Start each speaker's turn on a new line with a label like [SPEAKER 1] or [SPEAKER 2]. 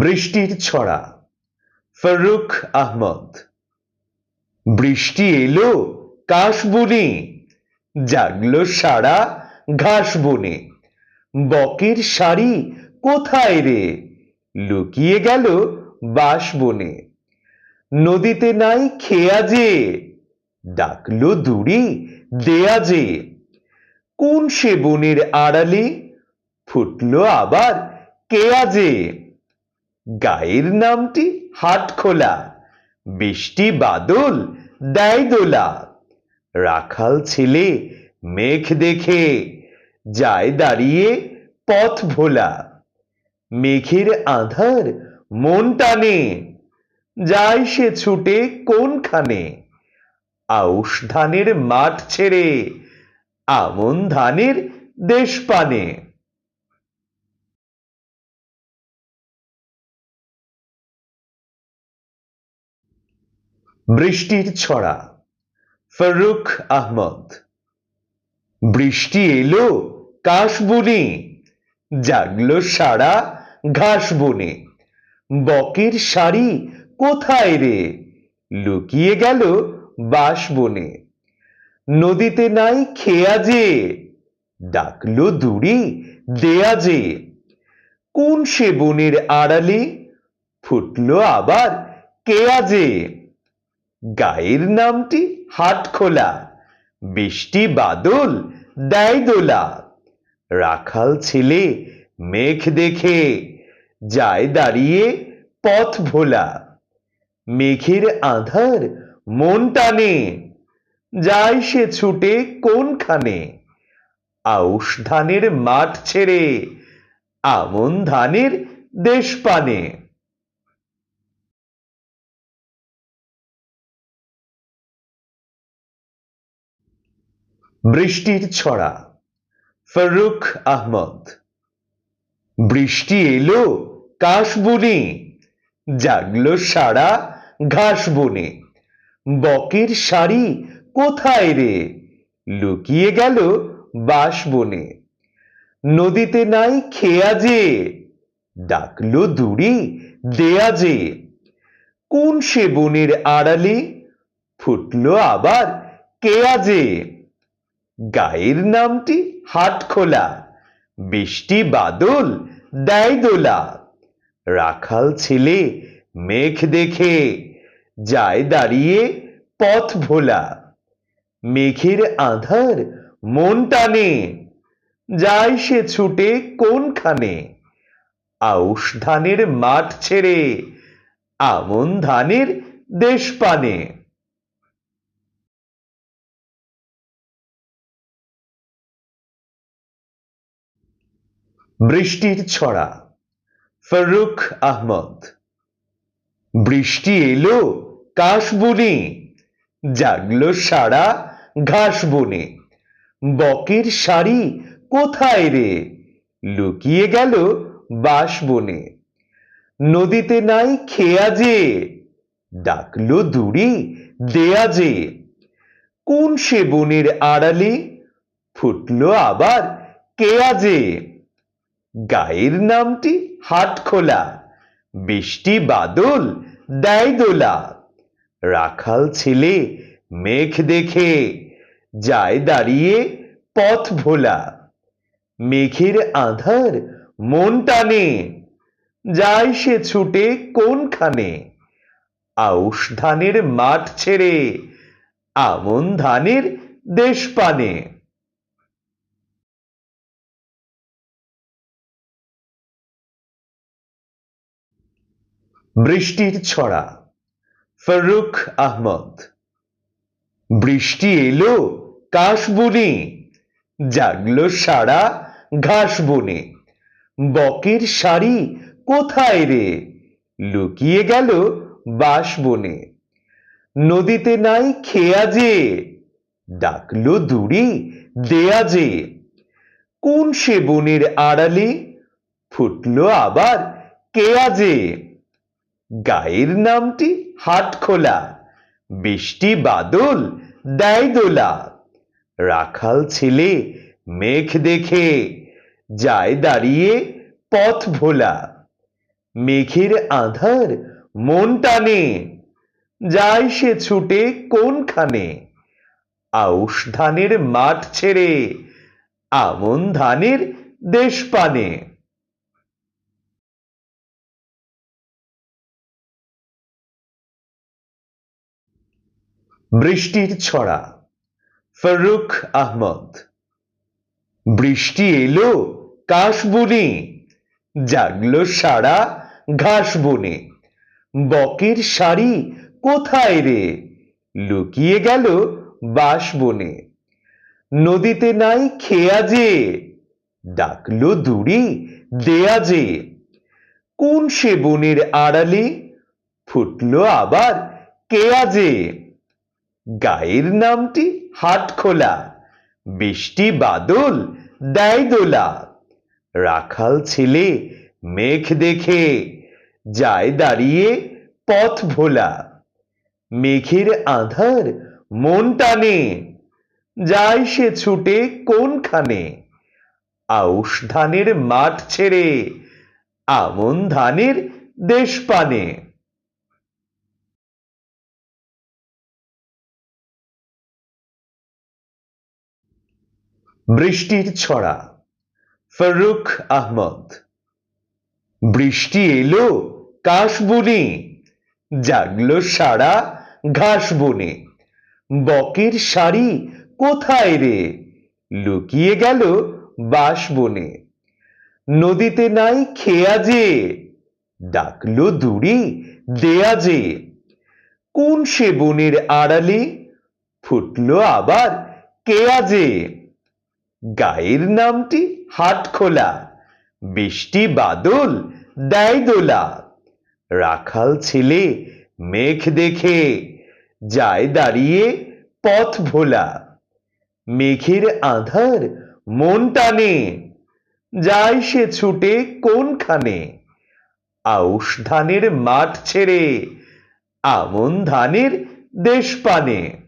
[SPEAKER 1] বৃষ্টির ছড়া। ফরুক আহমদ। বৃষ্টি এলো কাশ বনে জাগলো সারা ঘাস বনে বকের শাড়ি কোথায় রে? লুকিয়ে গেল বাঁশ বনে নদীতে নাই খেয়া যে, ডাকলো দূরে দেয়া যে। কোন সে বনের আড়ালে ফুটলো আবার কেয়া যে? গায়ের নামটি হাট খোলা, বৃষ্টি বাদল, দেয় দোলা। রাখাল ছেলে মেঘ দেখে, যায় দাঁড়িয়ে পথ ভোলা। মেঘের আধার মন টানে, যায় সে ছুটে কোনখানে? আউশ ধানের মাঠ ছেড়ে, আমন ধানের দেশ পানে। বৃষ্টির ছড়া। ফারুক আহমদ। বৃষ্টি এলো কাশ বনে জাগলো সারা ঘাস বনে বকের শাড়ি কোথায় রে? লুকিয়ে গেল বাঁশ বনে নদীতে নাই খেয়া যে, ডাকলো দূরে দেয়া যে। কোন সে বনের আড়ালে, ফুটলো আবার কেয়া যে? গায়ের নামটি হাট খোলা বৃষ্টি বাদল দেয় দোলা রাখাল ছেলে মেঘ দেখে, যায় দাঁড়িয়ে পথ ভোলা। মেঘের আধার মন টানে, যায় সে ছুটে কোনখানে? আউশ ধানের মাঠ ছেড়ে, আমন ধানের দেশ পানে বৃষ্টির ছড়া। ফারুক আহমদ। বৃষ্টি এলো কাশ বনে জাগলো সারা ঘাস বনে বকের শাড়ি কোথায় রে? লুকিয়ে গেল বাঁশ বনে নদীতে নাই খেয়া যে ডাকলো দূরে দেয়া যে কোন সে বনের আড়ালে? ফুটলো আবার কেয়া যে গায়ের নামটি হাট খোলা বৃষ্টি বাদল দেয় দোলা রাখাল ছেলে, মেঘ দেখে, যায় দাঁড়িয়ে পথ ভোলা। মেঘের আধার মন টানে, যায় সে ছুটে কোনখানে? আউশ ধানের মাঠ ছেড়ে, আমন ধানের দেশ পানে বৃষ্টির ছড়া। ফারুক আহমদ। বৃষ্টি এলো কাশ বনে জাগলো সারা ঘাস বনে বকের শাড়ি কোথায় রে? লুকিয়ে গেল বাঁশ বনে নদীতে নাই খেয়া যে, ডাকলো দূরে দেয়া যে। কোন সে বনের আড়ালে ফুটলো আবার কেয়া যে? গায়ের নামটি হাট খোলা, বৃষ্টি বাদল, দেয় দোলা। রাখাল ছেলে, মেঘ দেখে, যায় দাঁড়িয়ে পথ ভোলা। মেঘের আধার মন টানে, যায় সে ছুটে কোনখানে? আউশ ধানের মাঠ ছেড়ে, আমন ধানের দেশ পানে। বৃষ্টির ছড়া। ফারুক আহমদ। বৃষ্টি এলো কাশ বনে জাগলো সারা ঘাস বনে বকের শাড়ি কোথায় রে? লুকিয়ে গেল বাঁশ বনে নদীতে নাই খেয়া যে, ডাকলো দূরে দেয়া যে। কোন সে বনের আড়ালে, ফুটলো আবার কেয়া যে। গায়ের নামটি হাট খোলা বৃষ্টি বাদল দেয় দোলা রাখাল ছেলে মেঘ দেখে, যায় দাঁড়িয়ে পথ ভোলা। মেঘের আধার মন টানে, যায় সে ছুটে কোনখানে? আউশ ধানের মাঠ ছেড়ে, আমন ধানের দেশ পানে বৃষ্টির ছড়া। ফরুক আহমদ। বৃষ্টি এলো কাশ বুনে জাগলো সারা ঘাস বনে বকের শাড়ি কোথায় রে? লুকিয়ে গেল বাঁশ বনে নদীতে নাই খেয়া যে, ডাকলো দূরে দেয়া যে। কোন সে বনের আড়ালে ফুটলো আবার কেয়া যে? গায়ের নামটি হাট খোলা, বৃষ্টি বাদল, দেয় দোলা। রাখাল ছেলে মেঘ দেখে, যায় দাঁড়িয়ে পথ ভোলা। মেঘের আধার মন টানে, যায় সে ছুটে কোনখানে? আউশ ধানের মাঠ ছেড়ে, আমন ধানের দেশ পানে। বৃষ্টির ছড়া। ফারুক আহমদ। বৃষ্টি এলো কাশ বুনে জাগলো সারা ঘাস বনে বকের শাড়ি কোথায় রে? লুকিয়ে গেল বাঁশ বনে নদীতে নাই খেয়া যে, ডাকলো দূরে দেয়া যে। কোন সে বনের আড়ালে ফুটলো আবার কেয়া যে? গায়ের নামটি হাট খোলা বৃষ্টি বাদল দেয় দোলা রাখাল ছেলে মেঘ দেখে, যায় দাঁড়িয়ে পথ ভোলা। মেঘের আধার মন টানে, যায় সে ছুটে কোনখানে? আউশ ধানের মাঠ ছেড়ে, আমন ধানের দেশ পানে।